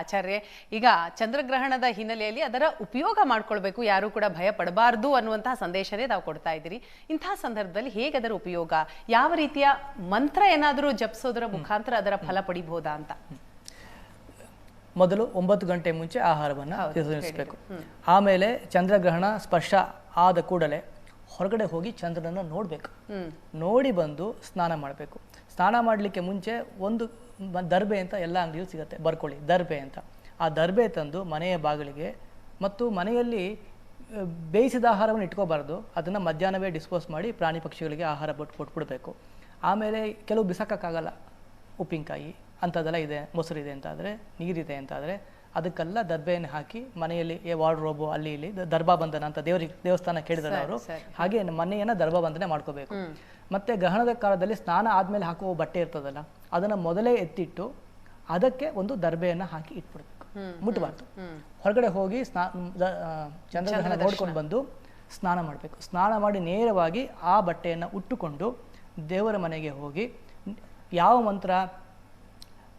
ಆಚಾರ್ಯ ಈಗ ಚಂದ್ರಗ್ರಹಣದ ಹಿನ್ನೆಲೆಯಲ್ಲಿ ಅದರ ಉಪಯೋಗ ಮಾಡ್ಕೊಳ್ಬೇಕು ಯಾರು ಕೂಡ ಭಯ ಪಡಬಾರ್ದು ಅನ್ನುವಂತಹ ಸಂದೇಶನೇ ತಾವು ಕೊಡ್ತಾ ಇದ್ದೀರಿ. ಇಂತಹ ಸಂದರ್ಭದಲ್ಲಿ ಹೇಗೆ ಅದರ ಉಪಯೋಗ? ಯಾವ ರೀತಿಯ ಮಂತ್ರ ಏನಾದರೂ ಜಪಿಸೋದರ ಮುಖಾಂತರ ಅದರ ಫಲ ಪಡಿಬಹುದಾ ಅಂತ? ಮೊದಲು ಒಂಬತ್ತು ಗಂಟೆ ಮುಂಚೆ ಆಹಾರವನ್ನು ಆಮೇಲೆ ಚಂದ್ರಗ್ರಹಣ ಸ್ಪರ್ಶ ಆದ ಕೂಡಲೇ ಹೊರಗಡೆ ಹೋಗಿ ಚಂದ್ರನನ್ನು ನೋಡಬೇಕು. ನೋಡಿ ಬಂದು ಸ್ನಾನ ಮಾಡಬೇಕು. ಸ್ನಾನ ಮಾಡಲಿಕ್ಕೆ ಮುಂಚೆ ಒಂದು ದರ್ಬೆ ಅಂತ ಎಲ್ಲ ಅಂಗಡಿಯೂ ಸಿಗುತ್ತೆ ಬರ್ಕೊಳ್ಳಿ ದರ್ಬೆ ಅಂತ. ಆ ದರ್ಬೆ ತಂದು ಮನೆಯ ಬಾಗಿಲಿಗೆ ಮತ್ತು ಮನೆಯಲ್ಲಿ ಬೇಯಿಸಿದ ಆಹಾರವನ್ನು ಇಟ್ಕೋಬಾರ್ದು. ಅದನ್ನು ಮಧ್ಯಾಹ್ನವೇ ಡಿಸ್ಪೋಸ್ ಮಾಡಿ ಪ್ರಾಣಿ ಪಕ್ಷಿಗಳಿಗೆ ಆಹಾರ ಬಿಟ್ಟು ಕೊಟ್ಬಿಡಬೇಕು. ಆಮೇಲೆ ಕೆಲವು ಬಿಸಾಕೋಕ್ಕಾಗಲ್ಲ ಉಪ್ಪಿನಕಾಯಿ ಅಂಥದ್ದೆಲ್ಲ ಇದೆ ಮೊಸರು ಇದೆ ಅಂತಾದರೆ ನೀರಿದೆ ಅಂತಾದರೆ ಅದಕ್ಕೆಲ್ಲ ದರ್ಬೆಯನ್ನು ಹಾಕಿ ಮನೆಯಲ್ಲಿ ಏ ವಾರ್ಡ್ರೋಬು ಅಲ್ಲಿ ಇಲ್ಲಿ ದರ್ಬಾ ಬಂಧನ ಅಂತ ದೇವರಿಗೆ ದೇವಸ್ಥಾನ ಕೇಳಿದ್ರೆ ಅವರು. ಹಾಗೆ ಮನೆಯನ್ನು ದರ್ಭಾಬಂಧನೆ ಮಾಡ್ಕೋಬೇಕು. ಮತ್ತೆ ಗ್ರಹಣದ ಕಾಲದಲ್ಲಿ ಸ್ನಾನ ಆದ್ಮೇಲೆ ಹಾಕುವ ಬಟ್ಟೆ ಇರ್ತದಲ್ಲ ಅದನ್ನ ಮೊದಲೇ ಎತ್ತಿಟ್ಟು ಅದಕ್ಕೆ ಒಂದು ದರ್ಬೆಯನ್ನು ಹಾಕಿ ಇಟ್ಬಿಡ್ಬೇಕು. ಮುಟ್ಟಬಾರ್ದು ಹೊರಗಡೆ ಹೋಗಿ ಸ್ನಾ ಚಂದ್ರಗ್ರಹಣ ನೋಡ್ಕೊಂಡು ಬಂದು ಸ್ನಾನ ಮಾಡಬೇಕು. ಸ್ನಾನ ಮಾಡಿ ನೇರವಾಗಿ ಆ ಬಟ್ಟೆಯನ್ನು ಉಟ್ಟುಕೊಂಡು ದೇವರ ಮನೆಗೆ ಹೋಗಿ ಯಾವ ಮಂತ್ರ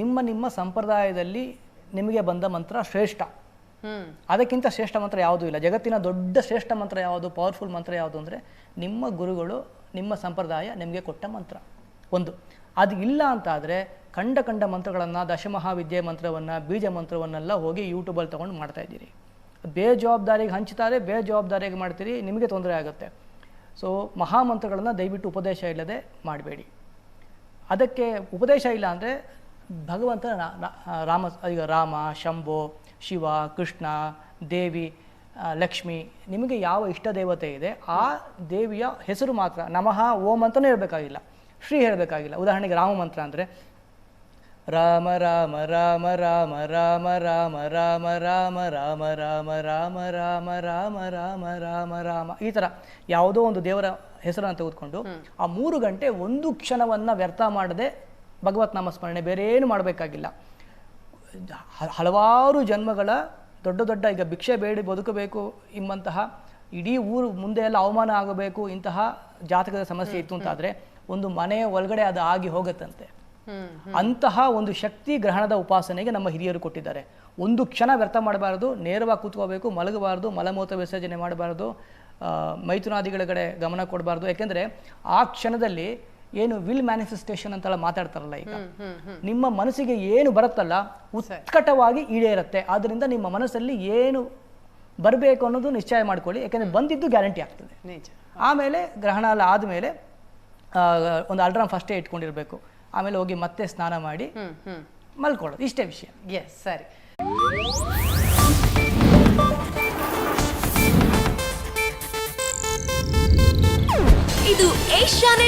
ನಿಮ್ಮ ನಿಮ್ಮ ಸಂಪ್ರದಾಯದಲ್ಲಿ ನಿಮಗೆ ಬಂದ ಮಂತ್ರ ಶ್ರೇಷ್ಠ. ಅದಕ್ಕಿಂತ ಶ್ರೇಷ್ಠ ಮಂತ್ರ ಯಾವುದೂ ಇಲ್ಲ. ಜಗತ್ತಿನ ದೊಡ್ಡ ಶ್ರೇಷ್ಠ ಮಂತ್ರ ಯಾವುದು ಪವರ್ಫುಲ್ ಮಂತ್ರ ಯಾವುದು ಅಂದರೆ ನಿಮ್ಮ ಗುರುಗಳು ನಿಮ್ಮ ಸಂಪ್ರದಾಯ ನಿಮಗೆ ಕೊಟ್ಟ ಮಂತ್ರ. ಒಂದು. ಅದು ಇಲ್ಲ ಅಂತಾದರೆ ಕಂಡ ಕಂಡ ಮಂತ್ರಗಳನ್ನು ದಶಮಹಾವಿದ್ಯೆ ಮಂತ್ರವನ್ನು ಬೀಜ ಮಂತ್ರವನ್ನೆಲ್ಲ ಹೋಗಿ ಯೂಟ್ಯೂಬಲ್ಲಿ ತೊಗೊಂಡು ಮಾಡ್ತಾ ಇದ್ದೀರಿ. ಬೇಜವಾಬ್ದಾರಿಗೆ ಹಂಚ್ತಾರೆ ಬೇಜವಾಬ್ದಾರಿಗೆ ಮಾಡ್ತೀರಿ ನಿಮಗೆ ತೊಂದರೆ ಆಗುತ್ತೆ. ಸೊ ಮಹಾಮಂತ್ರಗಳನ್ನು ದಯವಿಟ್ಟು ಉಪದೇಶ ಇಲ್ಲದೆ ಮಾಡಬೇಡಿ. ಅದಕ್ಕೆ ಉಪದೇಶ ಇಲ್ಲ ಅಂದರೆ ಭಗವಂತ ರಾ- ರಾ- ರಾಮ ಈಗ ರಾಮ ಶಂಭು ಶಿವ ಕೃಷ್ಣ ದೇವಿ ಲಕ್ಷ್ಮಿ ನಿಮಗೆ ಯಾವ ಇಷ್ಟ ದೇವತೆ ಇದೆ ಆ ದೇವಿಯ ಹೆಸರು ಮಾತ್ರ ನಮಃ ಓಂ ಅಂತಲೇ ಹೇಳಬೇಕಾಗಿಲ್ಲ ಶ್ರೀ ಹೇಳಬೇಕಾಗಿಲ್ಲ ಉದಾಹರಣೆಗೆ ರಾಮ ಮಂತ್ರ ಅಂದರೆ ರಾಮ ರಾಮ ರಾಮ ರಾಮ ರಾಮ ರಾಮ ರಾಮ ರಾಮ ರಾಮ ರಾಮ ರಾಮ ರಾಮ ರಾಮ ರಾಮ ರಾಮ ರಾಮ ಈ ಥರ ಯಾವುದೋ ಒಂದು ದೇವರ ಹೆಸರನ್ನು ತೆಗೆದುಕೊಂಡು ಆ ಮೂರು ಗಂಟೆ ಒಂದು ಕ್ಷಣವನ್ನು ವ್ಯರ್ಥ ಮಾಡದೆ ಭಗವತ್ ನಾಮ ಸ್ಮರಣೆ ಬೇರೆ ಏನು ಮಾಡಬೇಕಾಗಿಲ್ಲ ಹಲವಾರು ಜನ್ಮಗಳ ದೊಡ್ಡ ದೊಡ್ಡ ಈಗ ಭಿಕ್ಷೆ ಬೇಡಿ ಬದುಕಬೇಕು ಎಂಬಂತಹ ಇಡೀ ಊರು ಮುಂದೆ ಎಲ್ಲ ಅವಮಾನ ಆಗಬೇಕು ಇಂತಹ ಜಾತಕದ ಸಮಸ್ಯೆ ಇತ್ತು ಅಂತಾದರೆ ಒಂದು ಮನೆಯ ಒಳಗಡೆ ಅದು ಆಗಿ ಹೋಗುತ್ತಂತೆ. ಅಂತಹ ಒಂದು ಶಕ್ತಿ ಗ್ರಹಣದ ಉಪಾಸನೆಗೆ ನಮ್ಮ ಹಿರಿಯರು ಕೊಟ್ಟಿದ್ದಾರೆ. ಒಂದು ಕ್ಷಣ ವ್ಯರ್ಥ ಮಾಡಬಾರದು ನೇರವಾಗಿ ಕೂತ್ಕೋಬೇಕು ಮಲಗಬಾರ್ದು ಮಲಮೂತ್ರ ವಿಸರ್ಜನೆ ಮಾಡಬಾರ್ದು ಮೈಥುನಾದಿಗಳ ಕಡೆ ಗಮನ ಕೊಡಬಾರ್ದು. ಯಾಕೆಂದರೆ ಆ ಕ್ಷಣದಲ್ಲಿ ಏನು ವಿಲ್ ಮ್ಯಾನಿಫೆಸ್ಟೇಷನ್ ಅಂತೆಲ್ಲ ಮಾತಾಡ್ತಾರಲ್ಲ ಈಗ. ನಿಮ್ಮ ಮನಸ್ಸಿಗೆ ಏನು ಬರುತ್ತಲ್ಲ ಉತ್ಕಟವಾಗಿ ಈಡೇರುತ್ತೆ. ಆದ್ದರಿಂದ ನಿಮ್ಮ ಮನಸ್ಸಲ್ಲಿ ಏನು ಬರಬೇಕು ಅನ್ನೋದು ನಿಶ್ಚಯ ಮಾಡ್ಕೊಳ್ಳಿ. ಯಾಕೆಂದರೆ ಬಂದಿದ್ದು ಗ್ಯಾರಂಟಿ ಆಗ್ತದೆ. ನಿಜ. ಆಮೇಲೆ ಗ್ರಹಣ ಎಲ್ಲ ಆದಮೇಲೆ ಒಂದು ಅಲ್ರಾಮ್ ಫಸ್ಟೇ ಇಟ್ಕೊಂಡಿರಬೇಕು. ಆಮೇಲೆ ಹೋಗಿ ಮತ್ತೆ ಸ್ನಾನ ಮಾಡಿ ಮಲ್ಕೊಳ್ಳೋದು. ಇಷ್ಟೇ ವಿಷಯ. ಎಸ್ ಸರಿ. ಇದು ಏಷ್ಯಾನೆಟ್